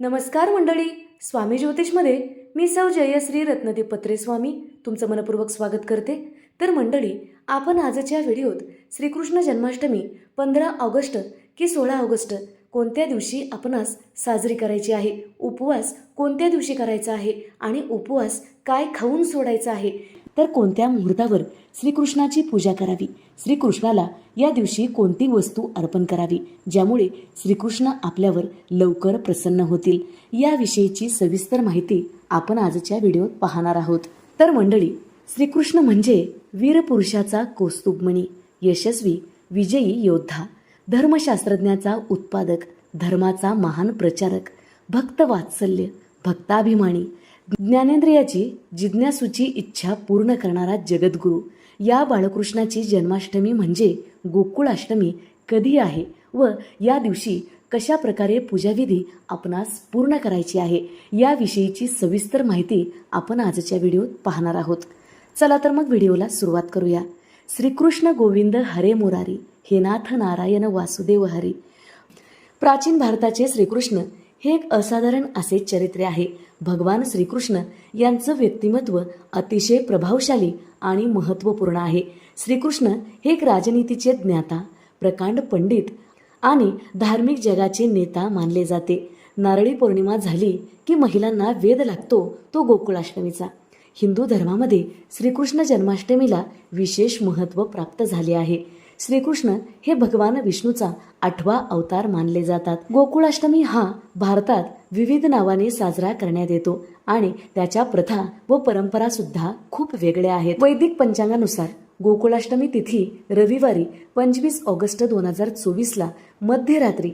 नमस्कार मंडळी स्वामी ज्योतिषमध्ये मी सौ जयश्री रत्नदेव पत्रे स्वामी तुमचं मनपूर्वक स्वागत करते. तर मंडळी आपण आजच्या व्हिडिओत श्रीकृष्ण जन्माष्टमी पंधरा ऑगस्ट की सोळा ऑगस्ट कोणत्या दिवशी आपणास साजरी करायची आहे? उपवास कोणत्या दिवशी करायचा आहे? आणि उपवास काय खाऊन सोडायचा आहे? तर कोणत्या मुहूर्तावर श्रीकृष्णाची पूजा करावी? श्रीकृष्णाला या दिवशी कोणती वस्तू अर्पण करावी? ज्यामुळे श्रीकृष्ण आपल्यावर लवकर प्रसन्न होतील. याविषयीची सविस्तर माहिती आपण आजच्या व्हिडिओत पाहणार आहोत. तर मंडळी श्रीकृष्ण म्हणजे वीरपुरुषाचा कौस्तुभमणी यशस्वी विजयी योद्धा धर्मशास्त्रज्ञाचा उत्पादक धर्माचा महान प्रचारक भक्तवात्सल्य भक्ताभिमानी ज्ञानेंद्रियाची जिज्ञासूची इच्छा पूर्ण करणारा जगद्गुरू या बाळकृष्णाची जन्माष्टमी म्हणजे गोकुळाष्टमी कधी आहे व या दिवशी कशा प्रकारे पूजाविधी आपणास पूर्ण करायची आहे याविषयीची सविस्तर माहिती आपण आजच्या व्हिडिओत पाहणार आहोत. चला तर मग व्हिडिओला सुरुवात करूया. श्रीकृष्ण गोविंद हरे मुरारी हे नाथ नारायण वासुदेव हरी. प्राचीन भारताचे श्रीकृष्ण हे एक असाधारण असे चरित्र आहे. भगवान श्रीकृष्ण यांचं व्यक्तिमत्व अतिशय प्रभावशाली आणि महत्त्वपूर्ण आहे. श्रीकृष्ण हे एक राजनीतीचे ज्ञाता प्रकांड पंडित आणि धार्मिक जगाचे नेता मानले जाते. नारळी पौर्णिमा झाली की महिलांना वेद लागतो तो गोकुळाष्टमीचा. हिंदू धर्मामध्ये श्रीकृष्ण जन्माष्टमीला विशेष महत्त्व प्राप्त झाले आहे. श्रीकृष्ण हे भगवान विष्णूचा आठवा अवतार मानले जातात. गोकुळाष्टमी हा भारतात विविध नावाने साजरा करण्यात येतो आणि त्याच्या प्रथा व परंपरा सुद्धा खूप वेगळ्या आहेत. वैदिक पंचांगानुसार गोकुळाष्टमी तिथी रविवारी पंचवीस ऑगस्ट दोन हजार चोवीसला मध्यरात्री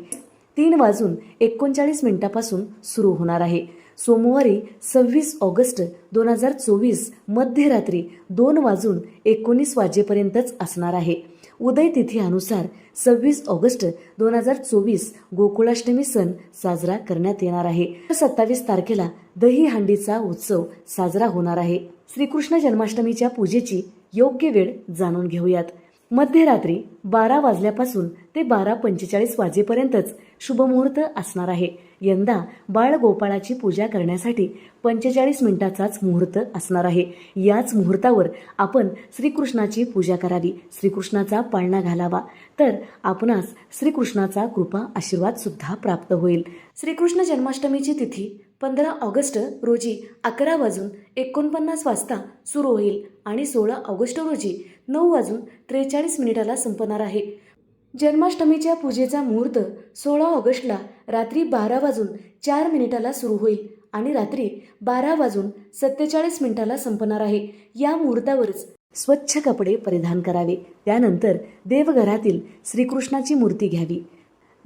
तीन वाजून एकोणचाळीस मिनिटापासून सुरू होणार आहे. सोमवारी सव्वीस ऑगस्ट दोन हजार चोवीस मध्यरात्री दोन वाजून एकोणीस वाजेपर्यंतच असणार आहे. उदय तिथीनुसार सव्वीस ऑगस्ट दोन हजार चोवीस गोकुळाष्टमी सण साजरा करण्यात येणार आहे. सत्तावीस तारखेला दही हंडीचा उत्सव साजरा होणार आहे. श्रीकृष्ण जन्माष्टमीच्या पूजेची योग्य वेळ जाणून घेऊयात. मध्यरात्री बारा वाजल्यापासून ते बारा पंचेचाळीस वाजेपर्यंतच शुभमुहूर्त असणार आहे. यंदा बाळगोपाळाची पूजा करण्यासाठी पंचेचाळीस मिनिटाचाच मुहूर्त असणार आहे. याच मुहूर्तावर आपण श्रीकृष्णाची पूजा करावी. श्रीकृष्णाचा पाळणा घालावा. तर आपणास श्रीकृष्णाचा कृपा आशीर्वाद सुद्धा प्राप्त होईल. श्रीकृष्ण जन्माष्टमीची तिथी पंधरा ऑगस्ट रोजी अकरा वाजून एकोणपन्नास वाजता सुरू होईल आणि सोळा ऑगस्ट रोजी नऊ वाजून त्रेचाळीस मिनिटाला संपणार आहे. जन्माष्टमीच्या पूजेचा मुहूर्त सोळा ऑगस्टला रात्री बारा वाजून चार मिनिटाला सुरू होईल आणि रात्री बारा वाजून सत्तेचाळीस मिनिटाला संपणार आहे. या मुहूर्तावरच स्वच्छ कपडे परिधान करावे. त्यानंतर देवघरातील श्रीकृष्णाची मूर्ती घ्यावी.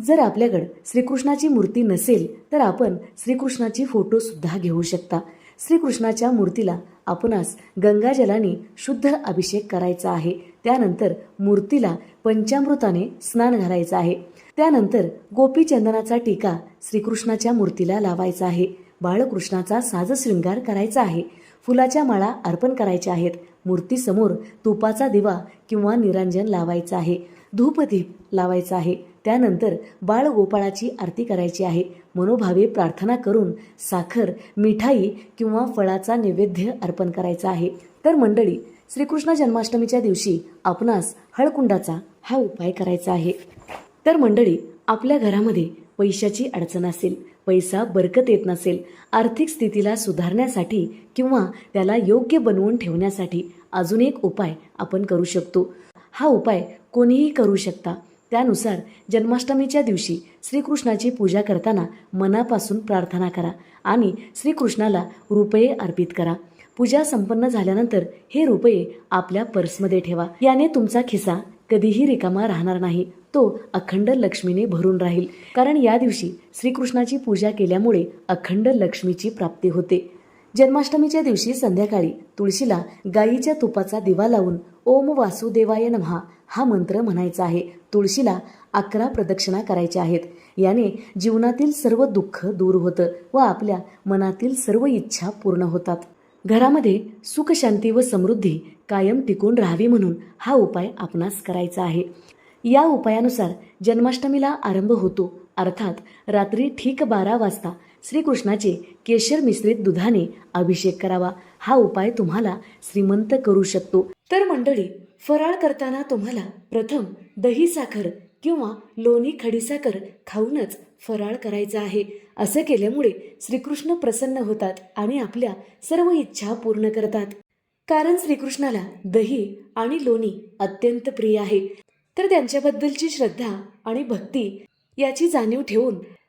जर आपल्याकडं श्रीकृष्णाची मूर्ती नसेल तर आपण श्रीकृष्णाची फोटोसुद्धा घेऊ शकता. श्रीकृष्णाच्या मूर्तीला आपणास गंगाजलाने शुद्ध अभिषेक करायचा आहे. त्यानंतर मूर्तीला पंचामृताने स्नान घालायचं आहे. त्यानंतर गोपीचंदनाचा टीका श्रीकृष्णाच्या मूर्तीला लावायचा आहे. बाळकृष्णाचा साजशृंगार करायचा आहे. फुलाच्या माळा अर्पण करायच्या आहेत. मूर्तीसमोर तुपाचा दिवा किंवा निरांजन लावायचं आहे. धूपदीप लावायचा आहे. त्यानंतर बाळगोपाळाची आरती करायची आहे. मनोभावे प्रार्थना करून साखर मिठाई किंवा फळाचा नैवेद्य अर्पण करायचा आहे. तर मंडळी श्रीकृष्ण जन्माष्टमीच्या दिवशी आपणास हळकुंडाचा हा उपाय करायचा आहे. तर मंडळी आपल्या घरामध्ये पैशाची अडचण असेल पैसा बरकत येत नसेल आर्थिक स्थितीला सुधारण्यासाठी किंवा त्याला योग्य बनवून ठेवण्यासाठी अजून एक उपाय आपण करू शकतो. हा उपाय कोणीही करू शकता. त्यानुसार जन्माष्टमीच्या दिवशी श्रीकृष्णाची पूजा करताना मनापासून प्रार्थना करा आणि श्रीकृष्णाला रुपये अर्पित करा. पूजा संपन्न झाल्यानंतर हे रुपये आपल्या पर्समध्ये ठेवा. याने तुमचा खिसा कधीही रिकामा राहणार नाही. तो अखंड लक्ष्मीने भरून राहील. कारण या दिवशी श्रीकृष्णाची पूजा केल्यामुळे अखंड लक्ष्मीची प्राप्ती होते. जन्माष्टमीच्या दिवशी संध्याकाळी तुळशीला गायीच्या तुपाचा दिवा लावून ओम वासुदेवाय नमहा. हा मंत्र म्हणायचा आहे. तुळशीला अकरा प्रदक्षिणा करायच्या आहेत. याने जीवनातील सर्व दुःख दूर होतं व आपल्या मनातील सर्व इच्छा पूर्ण होतात. घरामध्ये सुख शांती व समृद्धी कायम टिकून राहावी म्हणून हा उपाय आपणास करायचा आहे. या उपायानुसार जन्माष्टमीला आरंभ होतो. अर्थात रात्री ठीक बारा वाजता श्रीकृष्णाचे केशर मिश्रित दुधाने अभिषेक करावा. हा उपाय तुम्हाला श्रीमंत करू शकतो. तर मंडळी फराळ करताना तुम्हाला प्रथम दही साखर किंवा लोणी खडीसाखर खाऊनच फराळ करायचा आहे. असं केल्यामुळे श्रीकृष्ण प्रसन्न होतात आणि आपल्या सर्व इच्छा पूर्ण करतात. कारण श्रीकृष्णाला दही आणि लोणी अत्यंत प्रिय आहे. तर त्यांच्याबद्दलची श्रद्धा आणि भक्ती याची जाणीव ठेवून